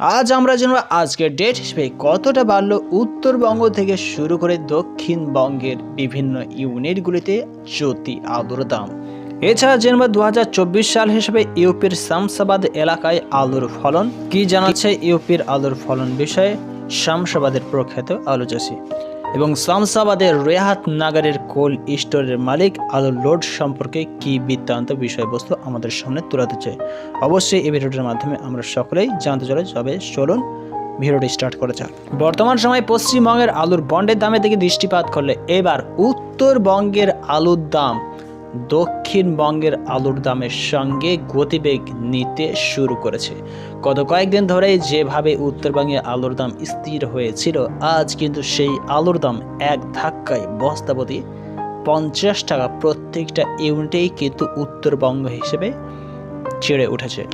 আজ আমরা জানব আজকের ডেট হিসেবে কতটা বাড়ল উত্তরবঙ্গ থেকে শুরু করে দক্ষিণবঙ্গের বিভিন্ন ইউনিটগুলিতে জ্যোতি আলুর দাম। এছাড়া জানব দু সাল হিসেবে ইউপির শামসাবাদ এলাকায় আলুর ফলন। কি জানাচ্ছে ইউপির আলুর ফলন বিষয়ে শামসাবাদের প্রখ্যাত আলু চাষি এবং শামসাবাদের রেহাত নাগারের কোল স্টোরের মালিক আলুর লোড সম্পর্কে কি বৃত্তান্ত বিষয়বস্তু আমাদের সামনে তুলে চাই অবশ্যই এই ভিডিওটির মাধ্যমে আমরা সকলেই জানতে চলে যাবে চলুন ভিডিওটি স্টার্ট করে যাক। বর্তমান সময়ে পশ্চিমবঙ্গের আলুর বন্ডের দামের দিকে দৃষ্টিপাত করলে এবার উত্তরবঙ্গের আলুর দাম দক্ষিণবঙ্গের আলুর দামের সঙ্গে গতিবেগ নিতে শুরু করেছে। গত কয়েকদিন ধরে যেভাবে উত্তরবঙ্গে আলুর দাম স্থির হয়েছিল, আজ কিন্তু সেই আলুর দাম এক ধাক্কায় বস্তাপতি পঞ্চাশ টাকা প্রত্যেকটা ইউনিটেই কিন্তু উত্তরবঙ্গ হিসেবে চেড়ে উঠেছে।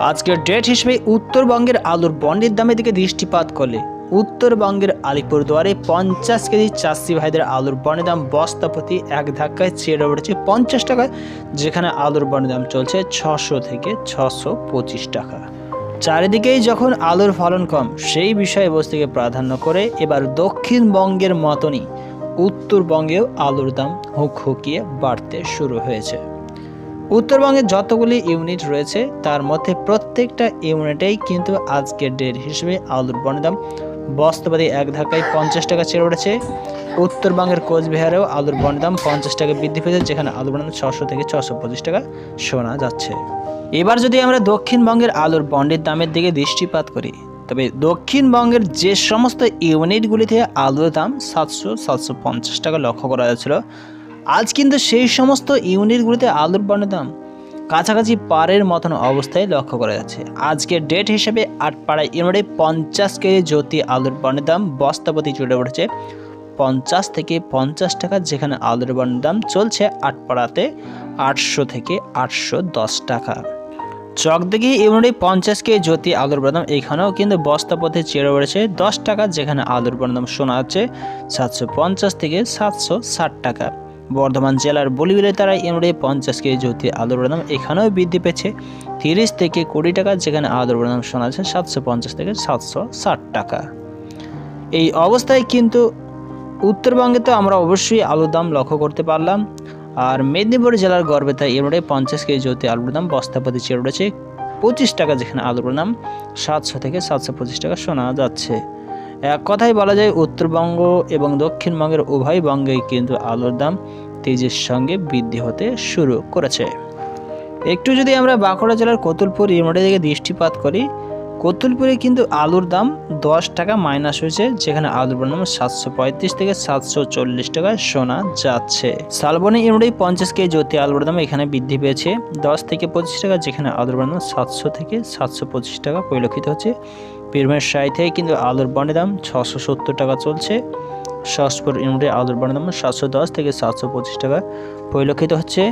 আজকের ডেট হিসেবে উত্তরবঙ্গের আলুর বন্ডের দামের দিকে দৃষ্টিপাত করলে উত্তরবঙ্গের আলিপুরদুয়ারে পঞ্চাশ কেজি চাষি ভাইদের আলুর বন্ডের দাম বস্তা প্রতি এক ধাক্কায় ছেড়ে উঠেছে পঞ্চাশ টাকা যেখানে আলুর বন্ডের দাম চলছে ছশো থেকে ছশো পঁচিশ টাকা। চারিদিকেই যখন আলুর ফলন কম, সেই বিষয়বস্তুকে প্রাধান্য করে এবার দক্ষিণবঙ্গের মতনই উত্তরবঙ্গেও আলুর দাম হুক হুকিয়ে বাড়তে শুরু হয়েছে। উত্তরবঙ্গে যতগুলি ইউনিট রয়েছে, তার মধ্যে প্রত্যেকটা ইউনিটেই কিন্তু আজকের ডেট হিসেবে আলুর বনের দাম বস্তাবাদী এক ধাক্কায় পঞ্চাশ টাকা ছেড়ে উঠেছে। উত্তরবঙ্গের কোচবিহারেও আলুর বনের দাম পঞ্চাশ টাকা বৃদ্ধি পেয়েছে, যেখানে আলুর দাম ছশো থেকে ছশো পঁচিশ টাকা শোনা যাচ্ছে। এবার যদি আমরা দক্ষিণবঙ্গের আলুর বন্ডের দামের দিকে দৃষ্টিপাত করি, তবে দক্ষিণবঙ্গের যে সমস্ত ইউনিটগুলিতে আলুর দাম সাতশো সাতশো পঞ্চাশ টাকা লক্ষ্য করা যাচ্ছিল, আজ কিন্তু সেই সমস্ত ইউনিটগুলিতে আলুর বর্ণের দাম কাছাকাছি পারের মতন অবস্থায় লক্ষ্য করা যাচ্ছে। আজকের ডেট হিসেবে আটপাড়া ইউনিটে পঞ্চাশ কেজি জ্যোতি আলুর বর্ণের দাম বস্তাপতি চড়ে উঠেছে পঞ্চাশ থেকে পঞ্চাশ টাকা যেখানে আলুর বর্ণের দাম চলছে আটপাড়াতে আটশো থেকে আটশো দশ টাকা। চকদিঘি ইউনিটে পঞ্চাশ কেজি জ্যোতি আলুর বাদাম এখানেও কিন্তু বস্তা পথে চেড়ে উঠেছে দশ টাকা যেখানে আলুর বাদাম শোনা যাচ্ছে সাতশো পঞ্চাশ থেকে সাতশো ষাট টাকা। বর্ধমান জেলার বলিবিলে তারা ইউনিটে পঞ্চাশ কেজি জ্যোতি আলুর বাদাম এখানেও বৃদ্ধি পেয়েছে। তিরিশ থেকে কুড়ি টাকা যেখানে আলুর বাদাম শোনা যাচ্ছে সাতশো পঞ্চাশ থেকে সাতশো ষাট টাকা। এই অবস্থায় কিন্তু উত্তরবঙ্গে তো আমরা অবশ্যই আলুর দাম লক্ষ্য করতে পারলাম। আর মেদিনীপুর জেলার গর্বেতা ইউনিটে পঞ্চাশ কেজি জ্যোতি আলুর দাম বস্তাপতি চেয়ে উঠেছে পঁচিশ টাকা যেখানে আলুর দাম সাতশো থেকে সাতশো পঁচিশ টাকা শোনা যাচ্ছে। এক কথায় বলা যায়, উত্তরবঙ্গ এবং দক্ষিণবঙ্গের উভয় বঙ্গেই কিন্তু আলুর দাম তেজের সঙ্গে বৃদ্ধি হতে শুরু করেছে। একটু যদি আমরা বাঁকুড়া জেলার কতুলপুর ইউনিটের দিকে দৃষ্টিপাত করি, কতুলপুরে কিন্তু আলুর দাম দশ টাকা মাইনাস হয়েছে, যেখানে আলুর দাম সাতশো পঁয়ত্রিশ থেকে সাতশো চল্লিশ টাকায় শোনা যাচ্ছে। শালবনী ইউনিটে পঞ্চাশ কেজি জ্যোতি আলুর দাম এখানে বৃদ্ধি পেয়েছে, দশ থেকে পঁচিশ টাকা, যেখানে আলুর দাম সাতশো থেকে সাতশো পঁচিশ টাকা পরিলক্ষিত হচ্ছে। পীরমের সাইথে কিন্তু আলুর বনের দাম ছশো সত্তর টাকা চলছে। সসপুর ইউনিটে আলুর বনের দাম সাতশো দশ থেকে সাতশো পঁচিশ টাকা। পরিলক্ষিত হচ্ছে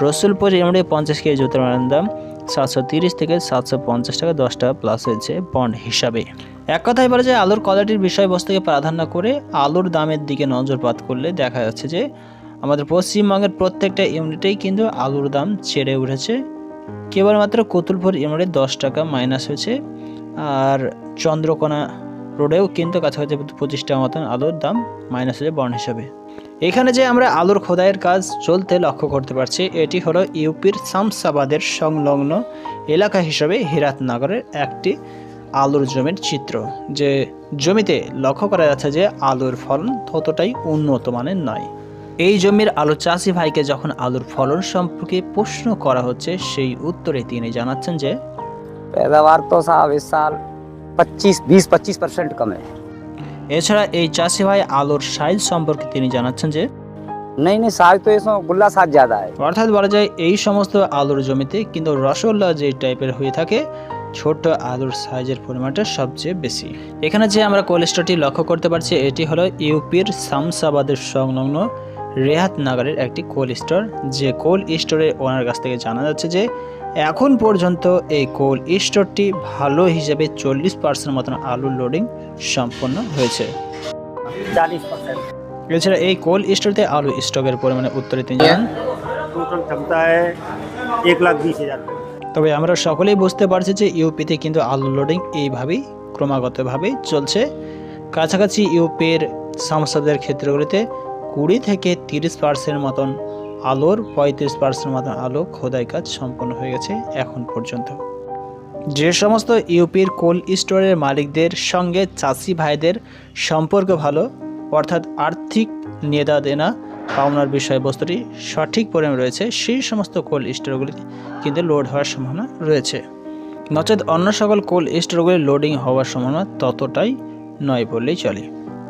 রসুলপুর ইউনিটে পঞ্চাশ কেজি জ্যোতির বনের দাম সাতশো তিরিশ থেকে সাতশো পঞ্চাশ টাকা, দশ টাকা প্লাস হয়েছে বন্ড হিসাবে। এক কথায় বলা যায় আলুর কোয়ালিটির বিষয়বস্তুকে প্রাধান্য করে আলুর দামের দিকে নজরপাত করলে দেখা যাচ্ছে যে আমাদের পশ্চিমবঙ্গের প্রত্যেকটা ইউনিটেই কিন্তু আলুর দাম ছেড়ে উঠেছে। কেবলমাত্র কতুলপুর ইউনিটে দশ টাকা মাইনাস হয়েছে। আর চন্দ্রকোনা রোডেও কিন্তু কাছাকাছি পঁচিশটা মতন আলুর দাম মাইনাস হয়ে বর্ণ হিসাবে। এখানে যে আমরা আলুর খোদাইয়ের কাজ চলতে লক্ষ্য করতে পারছি, এটি হলো ইউপির শামসাবাদের সংলগ্ন এলাকা হিসাবে হিরাতনগরের একটি আলুর জমির চিত্র, যে জমিতে লক্ষ্য করা যাচ্ছে যে আলুর ফলন ততটাই উন্নত মানের নয়। এই জমির আলু চাষি ভাইকে যখন আলুর ফলন সম্পর্কে প্রশ্ন করা হচ্ছে, সেই উত্তরে তিনি জানাচ্ছেন যে, পেদাবার তো সাল পঁচিশ বিশ পঁচিশ পার্সেন্ট কমে এছাড়া এই চাষি ভাই আলোর সাইজ সম্পর্কে তিনি জানাচ্ছেন যে নেই নেই শাক তো এসব গুল্লা জাদা হয় অর্থাৎ বলা যায় এই সমস্ত আলুর জমিতে কিন্তু রসগোল্লা যে টাইপের হয়ে থাকে ছোট আলুর সাইজের পরিমাণটা সবচেয়ে বেশি। এখানে যে আমরা কোলেস্ট্রলটি লক্ষ্য করতে পারছি এটি হলো ইউপির শামসাবাদের সংলগ্ন রেহাত নগরের একটি কোল স্টোর যে কোল স্টোরের ওনার কাছ থেকে জানা যাচ্ছে যে এখন পর্যন্ত এই কোল স্টোরটি ভালো হিসেবে চল্লিশ পার্সেন্ট মতন আলুর লোডিং সম্পন্ন হয়েছে। এছাড়া এই কোল স্টোরতে আলু স্টকের পরিমাণে উত্তরে তিনজন এক তবে আমরা সকলেই বুঝতে পারছি যে ইউপিতে কিন্তু আলু লোডিং এইভাবেই ক্রমাগতভাবে চলছে। কাছাকাছি ইউপির সংসদের ক্ষেত্রগুলিতে কুড়ি থেকে তিরিশ পার্সেন্ট মতন আলোর পঁয়ত্রিশ পার্সেন্ট মতন আলো খোদাই কাজ সম্পন্ন হয়ে গেছে এখন পর্যন্ত। যে সমস্ত ইউপির কোল্ড স্টোরের মালিকদের সঙ্গে চাষি ভাইদের সম্পর্ক ভালো, অর্থাৎ আর্থিক নেদা দেনা পাওনার বিষয়বস্তুটি সঠিক পরিমাণে রয়েছে, সেই সমস্ত কোল্ড স্টোরগুলিতে কিন্তু লোড হওয়ার সম্ভাবনা রয়েছে। নচেত অন্য সকল কোল্ড স্টোরগুলি লোডিং হওয়ার সম্ভাবনা ততটাই নয় বললেই চলে।